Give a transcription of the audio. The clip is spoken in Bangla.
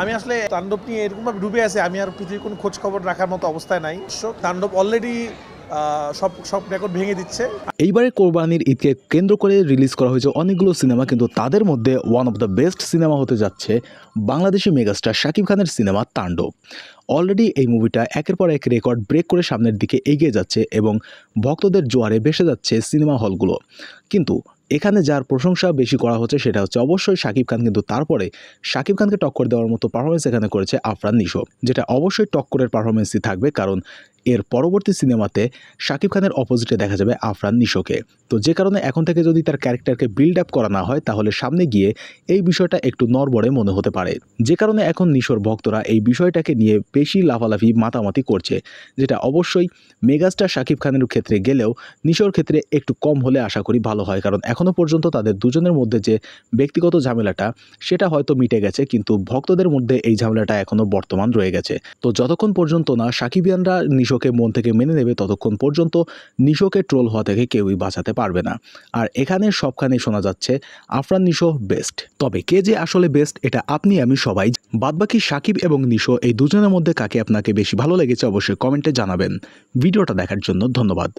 আমি আসলে তাণ্ডব নিয়ে এরকম ভাবে ডুবে আছে, আমি আর পৃথিবীর কোনো খোঁজ খবর রাখার মতো অবস্থায় নাই। তাণ্ডব অলরেডি সব সব রেকর্ড ভেঙে দিচ্ছে। এইবারে কোরবানির ঈদকে কেন্দ্র করে রিলিজ করা হয়েছে অনেকগুলো সিনেমা, কিন্তু তাদের মধ্যে one of the best cinema হতে যাচ্ছে বাংলাদেশি মেগাস্টার শাকিব খানের সিনেমা তাণ্ডব। অলরেডি এই মুভিটা একের পর এক রেকর্ড ব্রেক করে সামনের দিকে এগিয়ে যাচ্ছে এবং ভক্তদের জোয়ারে ভেসে যাচ্ছে সিনেমা হলগুলো। কিন্তু এখানে যার প্রশংসা বেশি করা হচ্ছে সেটা হচ্ছে অবশ্যই শাকিব খান, কিন্তু তারপরে শাকিব খানকে টক্কর দেওয়ার মতো পারফরমেন্স এখানে করেছে আফরান নিশো, যেটা অবশ্যই টক্করের পারফরমেন্সই থাকবে, কারণ এর পরবর্তী সিনেমাতে শাকিব খানের অপোজিটে দেখা যাবে আফরান নিশোকে। তো যে কারণে এখন থেকে যদি তার ক্যারেক্টারকে বিল্ড আপ করা না হয়, তাহলে সামনে গিয়ে এই বিষয়টা একটু নরবরে মনে হতে পারে। যে কারণে এখন নিশোর ভক্তরা এই বিষয়টাকে নিয়ে বেশি লাফালাফি, মাতামাতি করছে, যেটা অবশ্যই মেগাস্টার শাকিব খানের ক্ষেত্রে গেলেও নিশোর ক্ষেত্রে একটু কম হলে আশা করি ভালো হয়। কারণ এখনও পর্যন্ত তাদের দুজনের মধ্যে যে ব্যক্তিগত ঝামেলাটা, সেটা হয়তো মিটে গেছে, কিন্তু ভক্তদের মধ্যে এই ঝামেলাটা এখনও বর্তমান রয়ে গেছে। তো যতক্ষণ পর্যন্ত না শাকিবিয়ানরা সাকিবিয়ানরা নিশোকে মন থেকে মেনে নেবে ততক্ষণ পর্যন্ত নিশোকে ট্রোল হওয়া থেকে কেউই বাঁচাতে পারবে না। আর এখানে সবখানে শোনা যাচ্ছে, আফরান নিশো বেস্ট তবে কে যে আসলে বেস্ট এটা আপনি, আমি সবাই বাদবাকি সাকিব এবং নিশো এই দুজনের মধ্যে কাকে আপনাকে বেশি ভালো লেগেছে অবশ্যই কমেন্টে জানাবেন। ভিডিওটা দেখার জন্য ধন্যবাদ।